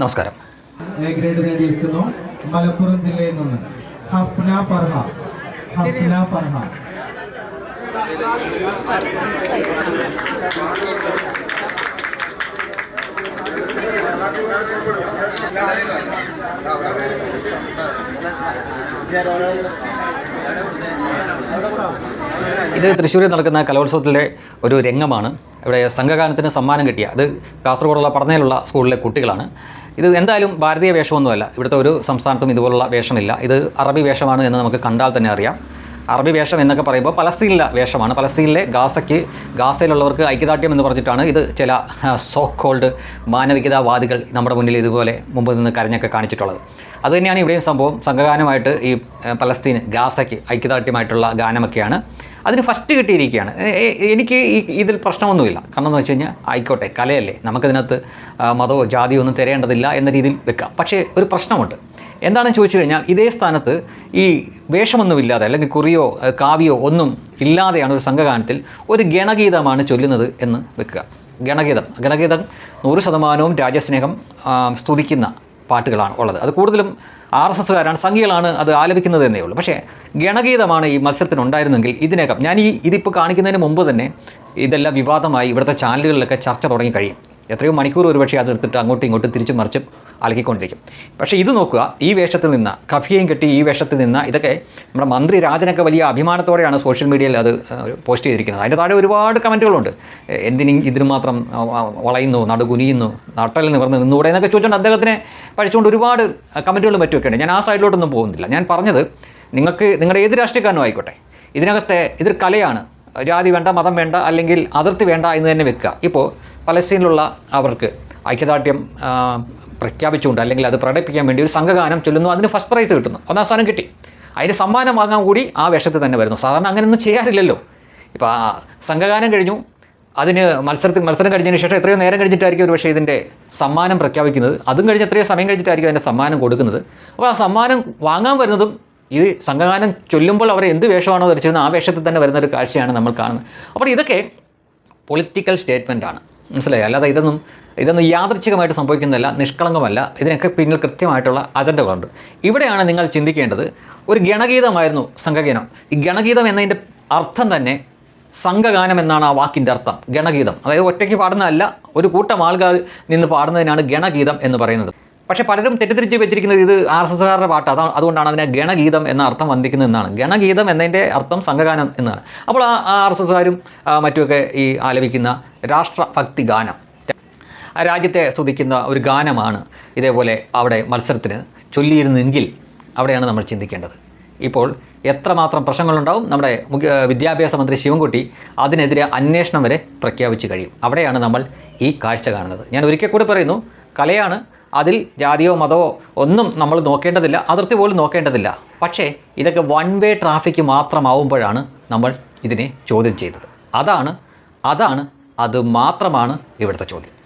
നമസ്കാരം. A grade നേടിയിരിക്കുന്നു Malappuram ജില്ലയിൽ നിന്ന്. ഹഫ്ന ഫർഹ. ഹഫ്ന ഫർഹ. ഇത് തൃശ്ശൂരിൽ നടക്കുന്ന കലോത്സവത്തിലെ ഒരു രംഗമാണ്. ഇവിടെ സംഘഗാനത്തിന് സമ്മാനം കിട്ടിയ അത് കാസർഗോഡുള്ള പടനയിലുള്ള സ്കൂളിലെ കുട്ടികളാണ്. ഇത് എന്തായാലും ഭാരതീയ വേഷമൊന്നുമല്ല. ഇവിടുത്തെ ഒരു സംസ്ഥാനത്തും ഇതുപോലുള്ള വേഷമില്ല. ഇത് അറബി വേഷമാണ് എന്ന് നമുക്ക് കണ്ടാൽ തന്നെ അറിയാം. അറബി വേഷം എന്നൊക്കെ പറയുമ്പോൾ പലസ്തീനിലെ വേഷമാണ്. പലസ്തീനിലെ ഗാസയ്ക്ക് ഗാസയിലുള്ളവർക്ക് ഐക്യദാർഢ്യം എന്ന് പറഞ്ഞിട്ടാണ് ഇത് ചില സോ കോൾഡ് മാനവികതാവാദികൾ നമ്മുടെ മുന്നിൽ ഇതുപോലെ മുമ്പ് നിന്ന് കരഞ്ഞൊക്കെ കാണിച്ചിട്ടുള്ളത്. അതുതന്നെയാണ് ഇവിടെയും സംഭവം. സംഘഗാനമായിട്ട് ഈ പലസ്തീൻ ഗാസയ്ക്ക് ഐക്യദാർഢ്യമായിട്ടുള്ള ഗാനമൊക്കെയാണ്. അതിന് ഫസ്റ്റ് കിട്ടിയിരിക്കുകയാണ്. എനിക്ക് ഈ ഇതിൽ പ്രശ്നമൊന്നുമില്ല. കാരണം എന്ന് വെച്ച് കഴിഞ്ഞാൽ ആയിക്കോട്ടെ കലയല്ലേ. നമുക്കതിനകത്ത് മതമോ ജാതിയോ ഒന്നും തിരയേണ്ടതില്ല എന്ന രീതിയിൽ വെക്കാം. പക്ഷേ ഒരു പ്രശ്നമുണ്ട്. എന്താണെന്ന് ചോദിച്ചു കഴിഞ്ഞാൽ ഇതേ സ്ഥാനത്ത് ഈ വേഷമൊന്നുമില്ലാതെ അല്ലെങ്കിൽ കുറിയോ കാവ്യോ ഒന്നും ഇല്ലാതെയാണ് ഒരു സംഘഗാനത്തിൽ ഒരു ഗണഗീതമാണ് ചൊല്ലുന്നത് എന്ന് വെക്കുക. ഗണഗീതം. ഗണഗീതം നൂറ് ശതമാനവും രാജസ്നേഹം സ്തുതിക്കുന്ന പാട്ടുകളാണ് ഉള്ളത്. അത് കൂടുതലും ആർ എസ് എസ്സുകാരാണ് സംഘികളാണ് അത് ആലപിക്കുന്നത് എന്നേ ഉള്ളൂ. പക്ഷേ ഗണഗീതമാണ് ഈ മത്സരത്തിന് ഉണ്ടായിരുന്നെങ്കിൽ ഇതിനകം ഞാൻ ഈ ഇതിപ്പോൾ കാണിക്കുന്നതിന് മുമ്പ് തന്നെ ഇതെല്ലാം വിവാദമായി ഇവിടുത്തെ ചാനലുകളിലൊക്കെ ചർച്ച തുടങ്ങി കഴിയും. എത്രയോ മണിക്കൂർ ഒരുപക്ഷെ അതെടുത്തിട്ട് അങ്ങോട്ടും ഇങ്ങോട്ടും തിരിച്ചു മറിച്ചും അലക്കിക്കൊണ്ടിരിക്കും. പക്ഷേ ഇത് നോക്കുക ഈ വേഷത്തിൽ നിന്ന് കഫിയയും കെട്ടി ഈ വേഷത്തിൽ നിന്ന് ഇതൊക്കെ നമ്മുടെ മന്ത്രി രാജനൊക്കെ വലിയ അഭിമാനത്തോടെയാണ് സോഷ്യൽ മീഡിയയിൽ അത് പോസ്റ്റ് ചെയ്തിരിക്കുന്നത്. അതിന്റെ താഴെ ഒരുപാട് കമന്റുകളുണ്ട്. എന്തിനും ഇതിന് മാത്രം വളയുന്നു നടുകുനിയുന്നു നട്ടൽ നിവർന്ന് നിന്നുകൂടെ എന്നൊക്കെ ചോദിച്ചുകൊണ്ട് അദ്ദേഹത്തിനെ പഴിച്ചുകൊണ്ട് ഒരുപാട് കമന്റുകളും മറ്റുമൊക്കെ ഉണ്ട്. ഞാൻ ആ സൈഡിലോട്ടൊന്നും പോകുന്നില്ല. ഞാൻ പറഞ്ഞത് നിങ്ങൾക്ക് നിങ്ങളുടെ ഏത് രാഷ്ട്രീയക്കാരനും ആയിക്കോട്ടെ. ഇതിനകത്തെ ഇതൊരു കലയാണ്. ജാതി വേണ്ട മതം വേണ്ട അല്ലെങ്കിൽ അതിർത്തി വേണ്ട എന്ന് തന്നെ വെക്കുക. ഇപ്പോൾ പലസ്തീനിലുള്ള അവർക്ക് ഐക്യദാർഢ്യം പ്രഖ്യാപിച്ചുകൊണ്ട് അല്ലെങ്കിൽ അത് പ്രകടിപ്പിക്കാൻ വേണ്ടി ഒരു സംഘഗാനം ചൊല്ലുന്നു. അതിന് ഫസ്റ്റ് പ്രൈസ് കിട്ടുന്നു. ഒന്നാം സ്ഥാനം കിട്ടി. അതിന് സമ്മാനം വാങ്ങാൻ കൂടി ആ വേഷത്തിൽ തന്നെ വരുന്നു. സാധാരണ അങ്ങനെയൊന്നും ചെയ്യാറില്ലല്ലോ. ഇപ്പോൾ ആ സംഘഗാനം കഴിഞ്ഞു. അതിന് മത്സരത്തിൽ മത്സരം കഴിഞ്ഞതിന് ശേഷം എത്രയോ നേരം കഴിഞ്ഞിട്ടായിരിക്കും ഒരു പക്ഷേ ഇതിന്റെ സമ്മാനം പ്രഖ്യാപിക്കുന്നത്. അതും കഴിഞ്ഞ് എത്രയോ സമയം കഴിഞ്ഞിട്ടായിരിക്കും അതിന്റെ സമ്മാനം കൊടുക്കുന്നത്. അപ്പോൾ ആ സമ്മാനം വാങ്ങാൻ വരുന്നതും ഇത് സംഘഗാനം ചൊല്ലുമ്പോൾ അവർ എന്ത് വേഷമാണോ ധരിച്ചിരുന്നത് ആ വേഷത്തിൽ തന്നെ വരുന്ന ഒരു കാഴ്ചയാണ് നമ്മൾ കാണുന്നത്. അപ്പോൾ ഇതൊക്കെ പൊളിറ്റിക്കൽ സ്റ്റേറ്റ്മെന്റ് ആണ്. മനസ്സിലായി? അല്ലാതെ ഇതൊന്നും ഇതൊന്നും യാദൃച്ഛികമായിട്ട് സംഭവിക്കുന്നതല്ല നിഷ്കളങ്കമല്ല. ഇതിനൊക്കെ പിന്നിൽ കൃത്യമായിട്ടുള്ള അജണ്ടകളുണ്ട്. ഇവിടെയാണ് നിങ്ങൾ ചിന്തിക്കേണ്ടത് ഒരു ഗണഗീതമായിരുന്നു സംഘഗീതം. ഈ ഗണഗീതം എന്നതിന്റെ അർത്ഥം തന്നെ സംഘഗാനം എന്നാണ് ആ വാക്കിന്റെ അർത്ഥം. ഗണഗീതം. അതായത് ഒറ്റയ്ക്ക് പാടുന്നതല്ല ഒരു കൂട്ടം ആളുകൾ നിന്ന് പാടുന്നതിനാണ് ഗണഗീതം എന്ന് പറയുന്നത്. പക്ഷേ പലരും തെറ്റിദ്ധരിച്ച് വെച്ചിരിക്കുന്നത് ഇത് ആർ എസ് എസ്സുകാരുടെ പാട്ട്. അതാണ് അതുകൊണ്ടാണ് അതിനെ ഗണഗീതം എന്ന അർത്ഥം വന്നിരിക്കുന്നത് എന്നാണ്. ഗണഗീതം എന്നതിന്റെ അർത്ഥം സംഘഗാനം എന്നാണ്. അപ്പോൾ ആ ആർ എസ് എസ്സുകാരും മറ്റുമൊക്കെ ഈ ആലപിക്കുന്ന രാഷ്ട്രഭക്തി ഗാനം. ആ രാജ്യത്തെ സ്തുതിക്കുന്ന ഒരു ഗാനമാണ് ഇതേപോലെ അവിടെ മത്സരത്തിന് ചൊല്ലിയിരുന്നെങ്കിൽ അവിടെയാണ് നമ്മൾ ചിന്തിക്കേണ്ടത്. ഇപ്പോൾ എത്രമാത്രം പ്രശ്നങ്ങളുണ്ടാവും? നമ്മുടെ മുഖ്യ വിദ്യാഭ്യാസ മന്ത്രി ശിവൻകുട്ടി അതിനെതിരെ അന്വേഷണം വരെ പ്രഖ്യാപിച്ച് കഴിയും. അവിടെയാണ് നമ്മൾ ഈ കാഴ്ച കാണുന്നത്. ഞാൻ ഒരിക്കൽ കൂടി പറയുന്നു കലയാണ്. അതിൽ ജാതിയോ മതമോ ഒന്നും നമ്മൾ നോക്കേണ്ടതില്ല. അതിർത്തി പോലും നോക്കേണ്ടതില്ല. പക്ഷേ ഇതൊക്കെ വൺ വേ ട്രാഫിക് മാത്രമാവുമ്പോഴാണ് നമ്മൾ ഇതിനെ ചോദ്യം ചെയ്തത്. അതാണ് അതാണ് അത് മാത്രമാണ് ഇവിടുത്തെ ചോദ്യം.